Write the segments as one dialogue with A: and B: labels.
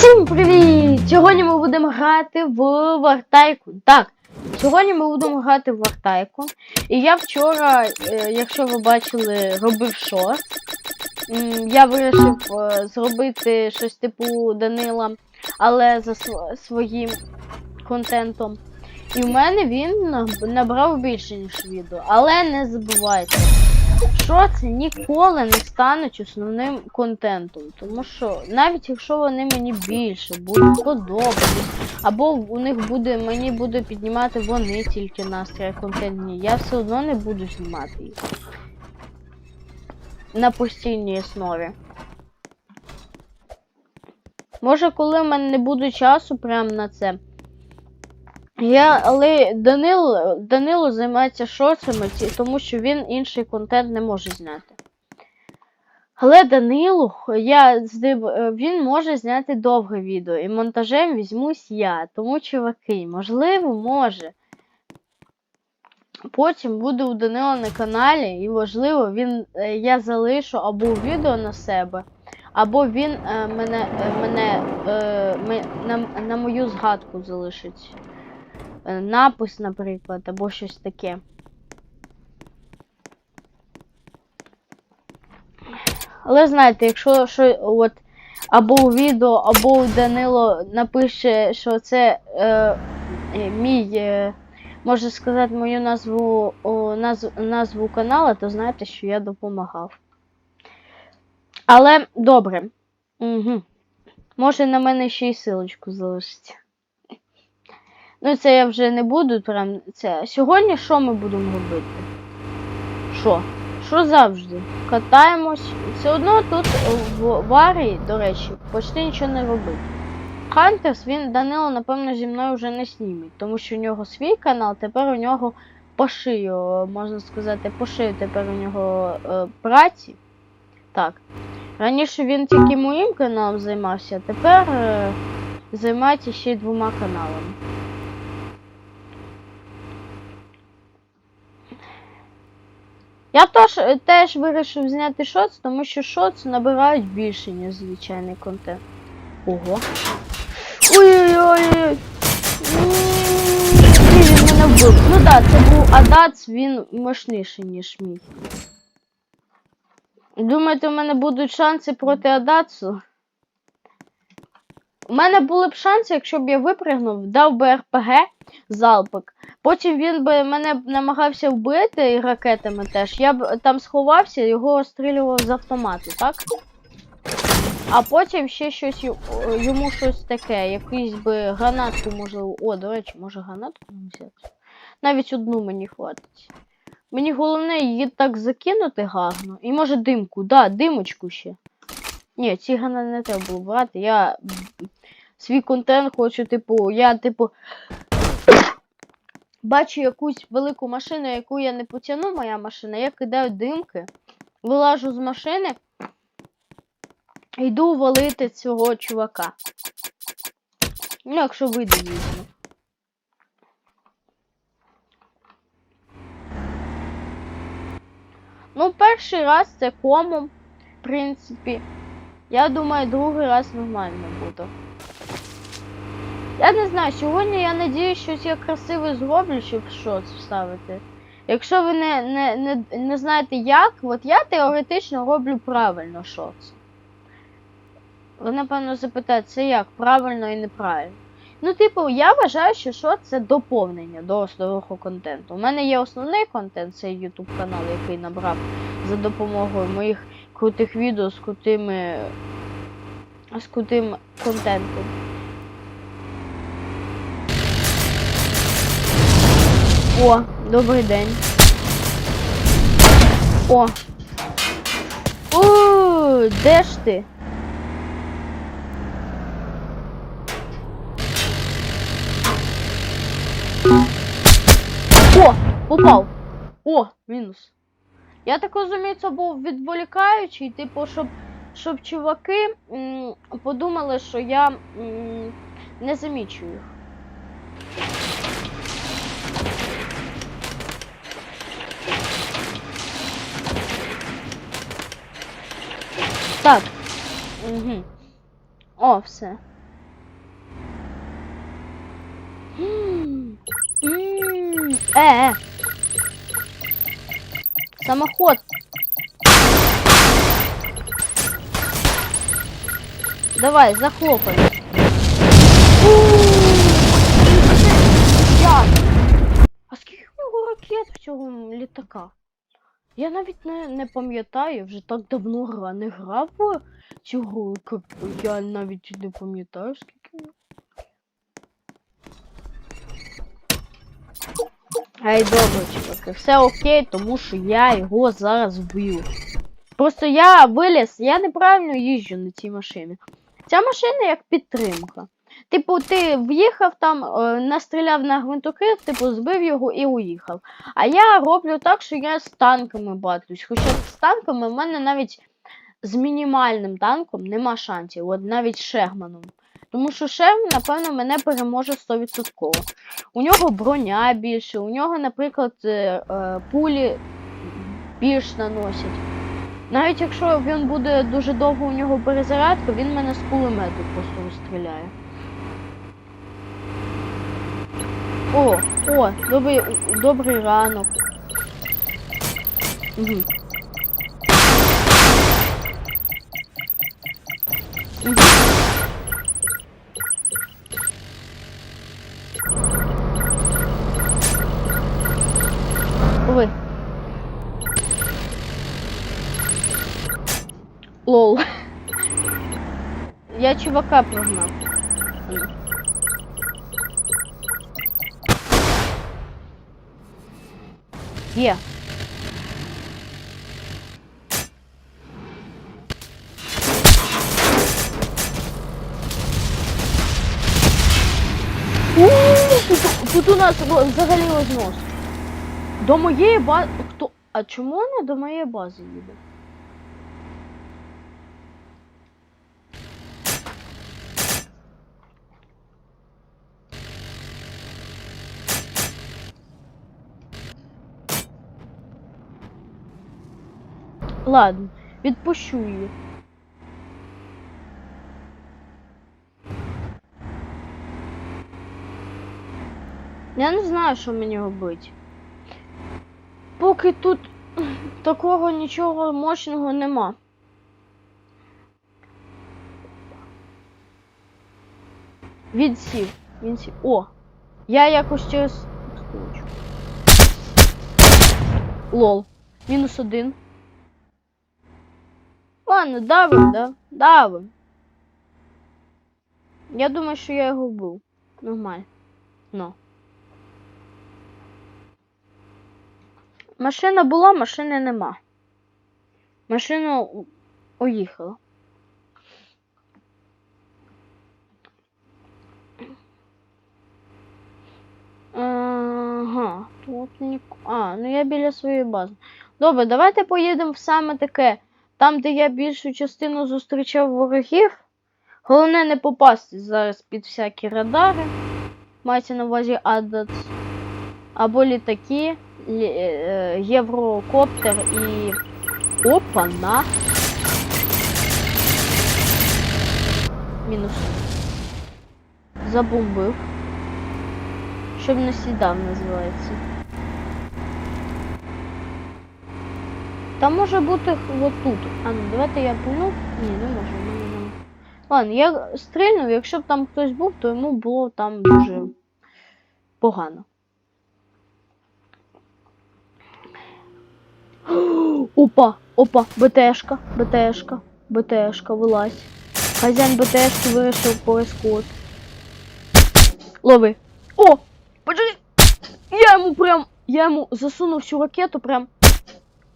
A: Всім привіт! Сьогодні ми будемо грати в Вартайку. Так, сьогодні ми будемо грати в Вартайку. І я вчора, е, якщо ви бачили, робив шорт. Я вирішив е, зробити щось типу Данила, але за своїм контентом. І в мене він набрав більше, ніж відео. Але не забувайте, що це ніколи не стануть основним контентом. Тому що навіть якщо вони мені більше будуть подобатись, або у них буде, мені буде піднімати вони тільки настрій контентні, я все одно не буду знімати їх. На постійній основі. Може, коли в мене не буде часу прям на це. Я, але Данило, Данило займається шорцами, тому що він інший контент не може зняти. Але Данилу, я е, він може зняти довге відео, і монтажем візьмусь я. Тому, чуваки, можливо, може. Потім буде у Данила на каналі, і можливо, він, е, я залишу або відео на себе, або він е, мене, мене на, на мою згадку залишить напис, наприклад, або щось таке. Але знаєте, якщо що, от, або у відео, або у Данило напише, що це е, е, мій, е, може сказати мою назву, о, назв, назву каналу, то знаєте, що я допомагав. Але добре. Угу. Може на мене ще й силочку залишиться. Ну, це я вже не буду прям це. Сьогодні що ми будемо робити? Що? Що завжди? Катаємось. Все одно тут в Варі, до речі, почти нічого не робити. Хантерс, він Данило, напевно, зі мною вже не знімить, тому що у нього свій канал, тепер у нього по шию, можна сказати, по шию тепер у нього е, праці. Так. Раніше він тільки моїм каналом займався, а тепер е, займається ще й двома каналами. Я теж, е, теж вирішив зняти шоц, тому що шоц набирають більше, ніж звичайний контент. Ого. Ой-ой-ой. Він мене вбив. Ну так, це був Адац, він мощніший, ніж мій. Думаєте, у мене будуть шанси проти Адацу? У мене були б шанси, якщо б я випригнув, дав би РПГ залпик. Потім він би мене намагався вбити і ракетами теж. Я б там сховався, його розстрілював з автомату, так? А потім ще щось йому щось таке, якийсь би гранатку можливо. О, до речі, може гранатку взяти? Навіть одну мені хватить. Мені головне її так закинути гарно. І може димку, да, димочку ще. Ні, ці гранати не треба було брати. Я свій контент хочу, типу, я, типу, бачу якусь велику машину, яку я не потягну, моя машина, я кидаю димки, вилажу з машини, йду валити цього чувака. Ну, якщо вийде, звісно. Ну, перший раз це комом, в принципі. Я думаю, другий раз нормально буде. Я не знаю, сьогодні я надію, щось я красиве зроблю, щоб щось вставити. Якщо ви не, не, не, не знаєте як, от я теоретично роблю правильно шоц. Ви, напевно, запитаєте, це як правильно і неправильно. Ну, типу, я вважаю, що шоц це доповнення до основного контенту. У мене є основний контент, це YouTube канал, який набрав за допомогою моїх крутих відео з крутими з крутим контентом. О, добрий день. О. О, де ж ти? О, попав. О, мінус. Я так розумію, це був відволікаючий, типу, щоб щоб чуваки подумали, що я не замічу їх. Так. Угу. О, все. Е, е. Самоход. Давай, захлопай. А скільки в нього ракет в цього літака? Я навіть не, не пам'ятаю, вже так давно гра не грав в цю гру. Я навіть не пам'ятаю, скільки. в нього. Ай, добре, чуваки, все окей, тому що я його зараз вб'ю. Просто я виліз, я неправильно їжджу на цій машині. Ця машина як підтримка. Типу, ти в'їхав там, е, настріляв на гвинтокрив, типу, збив його і уїхав. А я роблю так, що я з танками батлюсь. Хоча з танками в мене навіть з мінімальним танком нема шансів, от навіть з Шерманом. Тому що Шерман, напевно, мене переможе 100%. У нього броня більше, у нього, наприклад, е, е, пулі більш наносять. Навіть якщо він буде дуже довго у нього перезарядка, він мене з кулемету просто розстріляє. О, о, добрий, добрий ранок. Угу. Угу. Лол. Я чувака прогнав. М. Є. У, Тут, тут у нас ро- взагалі рознос. До моєї бази. Хто? А чому вона до моєї бази їде? Ладно, відпущу її. Я не знаю, що мені робити. Поки тут такого нічого мощного нема. Він сів. Він сів. О! Я якось через. Лол. Мінус один. Ладно, давим, да? Давим. Я думаю, що я його вбив. Нормально. Машина була, машини нема. Машина уїхала. Ага, тут ні. А, ну я біля своєї бази. Добре, давайте поїдемо в саме таке. Там, де я більшу частину зустрічав ворогів. Головне не попасти зараз під всякі радари. Мається на увазі АДАЦ. Або літаки, лі- е, єврокоптер і. Опа, на. Мінус. Забомбив. Щоб не сідав, називається. Там може бути отут. А ну давайте я пульну. Ні, не можу. мене нема. Ладно, я стрільнув, якщо б там хтось був, то йому було там дуже погано. Опа, опа, БТшка, БТшка, БТшка, вилазь. Хазяїн БТшки вирішив порискувати. Лови. О! Почекай! Я йому прям. Я йому засунув всю ракету прям.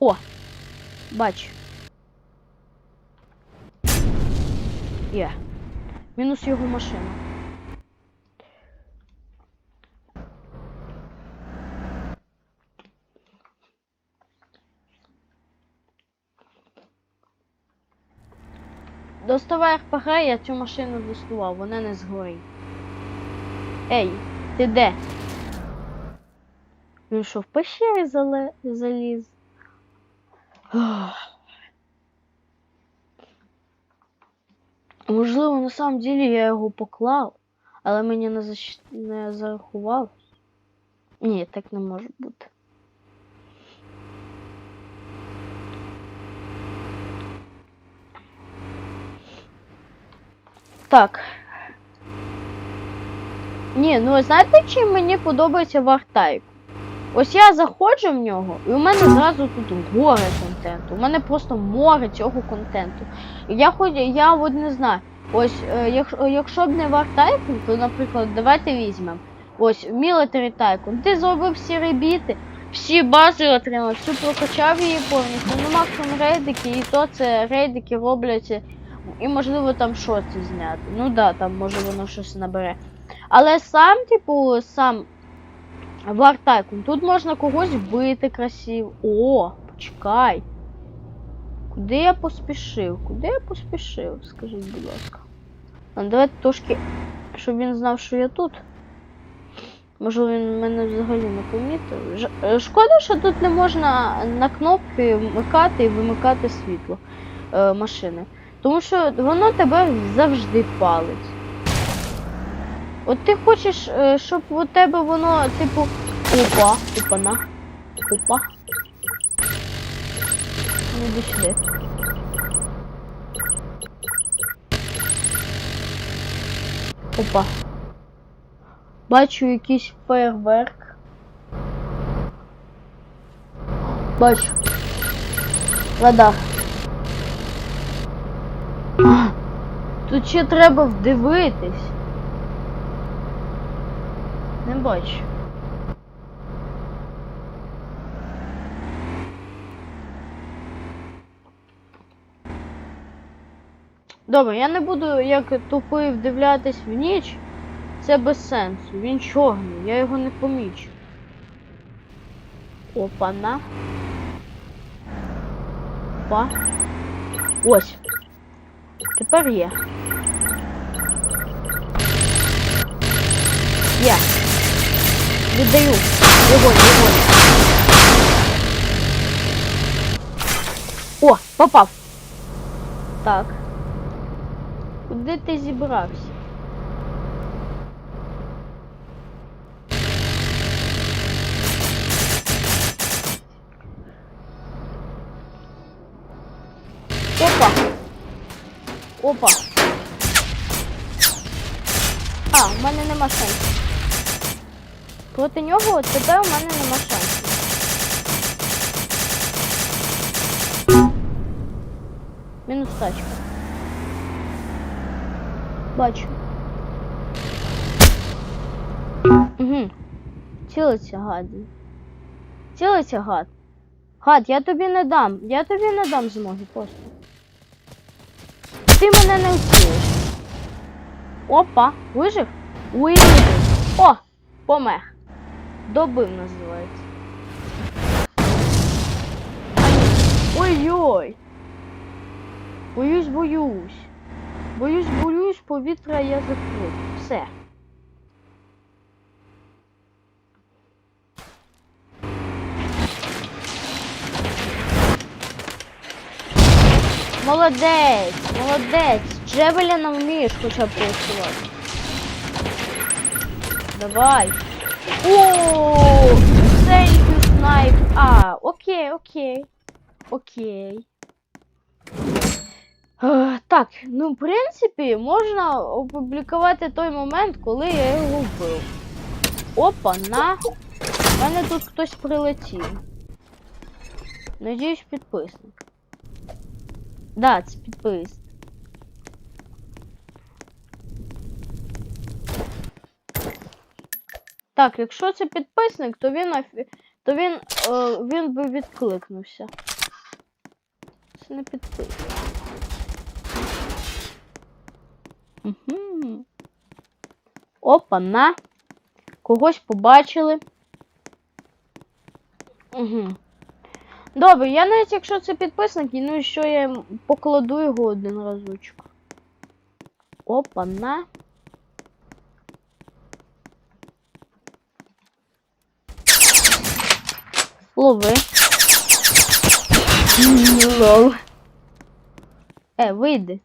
A: О! Бач. Є. Мінус його машина. Доставай РПГ, я цю машину доставав, вона не згорить. Ей, ти де? Він що, в пещері зале... Можливо, на самом деле я його поклав, Але мені не, защ... не зарахував. Ні, так не може бути. Так. Ні, ну знаєте, чим мені подобається Вартайк? Ось я заходжу в нього, і у мене зразу тут горе контенту. У мене просто море цього контенту. Я хоч я от не знаю. Ось, е, якщо, якщо б не Вартайкун, то, наприклад, давайте візьмемо. Ось, Military Tycoon. Ти зробив всі ребіти, всі бази отримав, всю прокачав її повністю. Ну максимум рейдики, і то це рейдики робляться. І можливо там шоти зняти. Ну да, там може воно щось набере. Але сам, типу, сам Tycoon, тут можна когось вбити красиво. О, почекай. Куди я поспішив? Куди я поспішив? Скажіть, будь ласка. Давайте трошки, щоб він знав, що я тут. Можливо, він мене взагалі не помітив. Е, Шкода, що тут не можна на кнопки вмикати і вимикати світло е, машини. Тому що воно тебе завжди палить. От ти хочеш, е, щоб у тебе воно, типу, опа, опана, опа. Ну, сюди. Опа. Бачу якийсь фейерверк. Бачу. Радар. А, Тут ще треба вдивитись. Не бачу. Добре, я не буду як тупий вдивлятись в ніч. Це без сенсу. Він чорний, я його не помічу. Опана. Опа. Ось. Тепер є. Віддаю. Вогонь, вогонь. О, попав. Так. Куди ти зібрався? Опа. Опа. А, в мене нема шансів. Проти нього тепер у мене нема шансів. Мінус тачка. Бачу. Угу. Цілиться гад. Цілиться гад. Гад, я тобі не дам. Я тобі не дам змоги просто. Ти мене не вцілиш. Опа, вижив? Вижив. О, помер. Добив називається. Ой-ой. Боюсь, боюсь. Боюсь, боюсь, повітря я закрив. Все. Молодець, молодець. Джевеля вмієш хоча б працювати. Давай. О, thank you, снайп. А, окей, окей. Окей. Е, Так, ну, в принципі, можна опублікувати той момент, коли я його вбив. Опа, на. У мене тут хтось прилетів. Надіюсь, підписник. Да, це підписник. Так, якщо це підписник, то він то він, е, він би відкликнувся. Це не підписник. Угу. Опа, на. Когось побачили. Угу. Добре, я навіть якщо це підписник, і ну і що я покладу його один разочок. Опа, на. Лови. Лол. Е, вийди.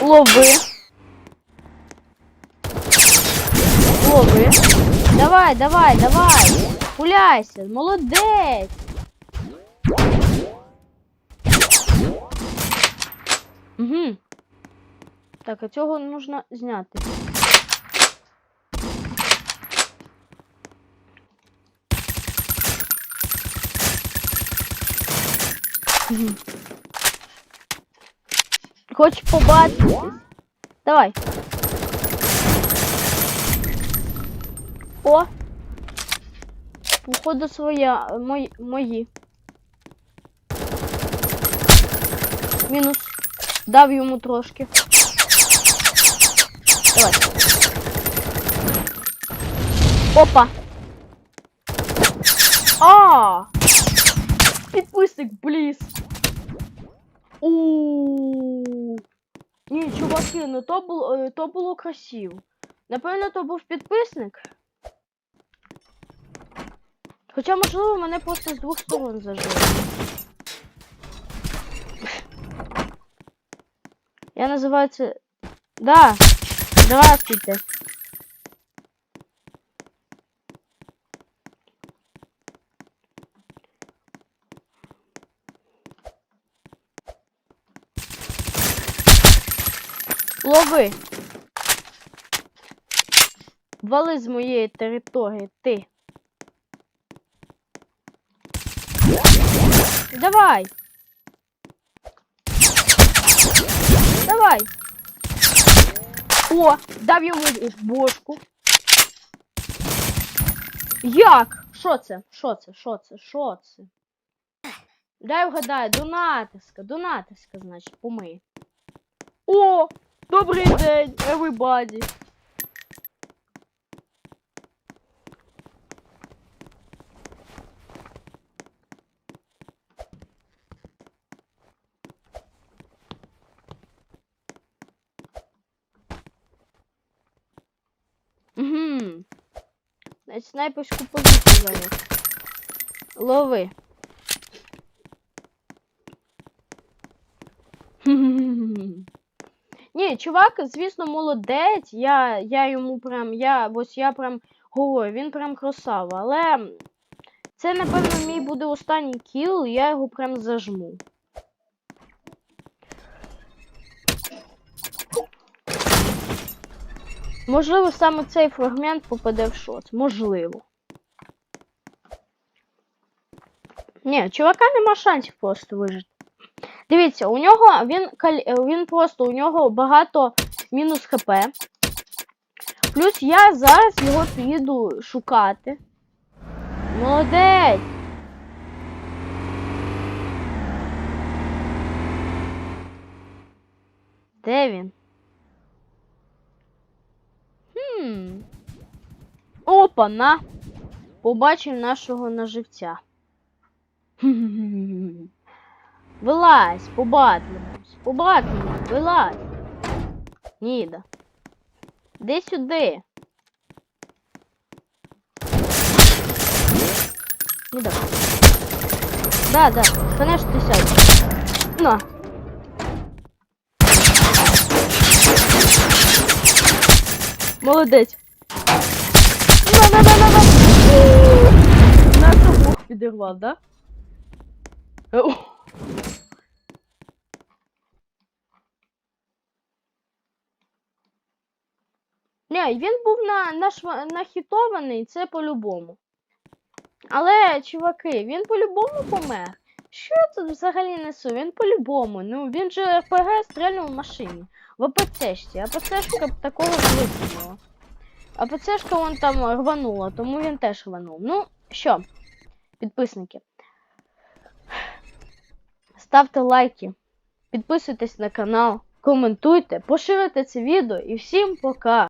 A: Лови. Лови. Давай, давай, давай. Пуляйся. Молодець. Угу. Так, а цього нужно зняти. Хочеш побачити? Давай. О! Походу своя. Мої. мої. Мінус. Дав йому трошки. Давай. Опа! А! Підписник, бліз. У. Ні, чуваки, ну то було, е, то було красиво. Напевно, то був підписник. Хоча, можливо, мене просто з двох сторон зажили. Я називаю це. Да. Здравствуйте. Лови. Вали з моєї території, ти. Давай. Давай. О, дав йому бошку. Як? Що це? Що це? Що це? Що це? Дай вгадаю, до натиска, до натиска, значить, помий. О! Добрий день, everybody! Угу. Значить, снайперську позицію зараз. Лови. Чувак, звісно, молодець. Я, я йому прям, я, ось я прям говорю, він прям красава. Але це, напевно, мій буде останній кіл, я його прям зажму. Можливо, саме цей фрагмент попаде в шот. Можливо. Ні, чувака нема шансів просто вижити. Дивіться, у нього він е, він просто у нього багато мінус ХП. Плюс я зараз його піду шукати. Молодець! Де він? Хм. Опа, на! Побачив нашого наживця. Вилазь, побатлимось, побатлимось, вилазь. Ніда. Де сюди? Ніда. Да, да, конечно, ти сядь. На. Молодець. На, на, на, на, на. Нас обох підірвав, да? О. Він був на, на, нахітований, це по-любому. Але, чуваки, він по-любому помер. Що я тут взагалі несу? Він по-любому. Ну, він же РПГ стрельнув в машині. В АПЦшці. АПЦшка б такого витримала. АПЦшка вон там рванула, тому він теж рванув. Ну, що, підписники. Ставте лайки, підписуйтесь на канал, коментуйте, поширюйте це відео і всім пока!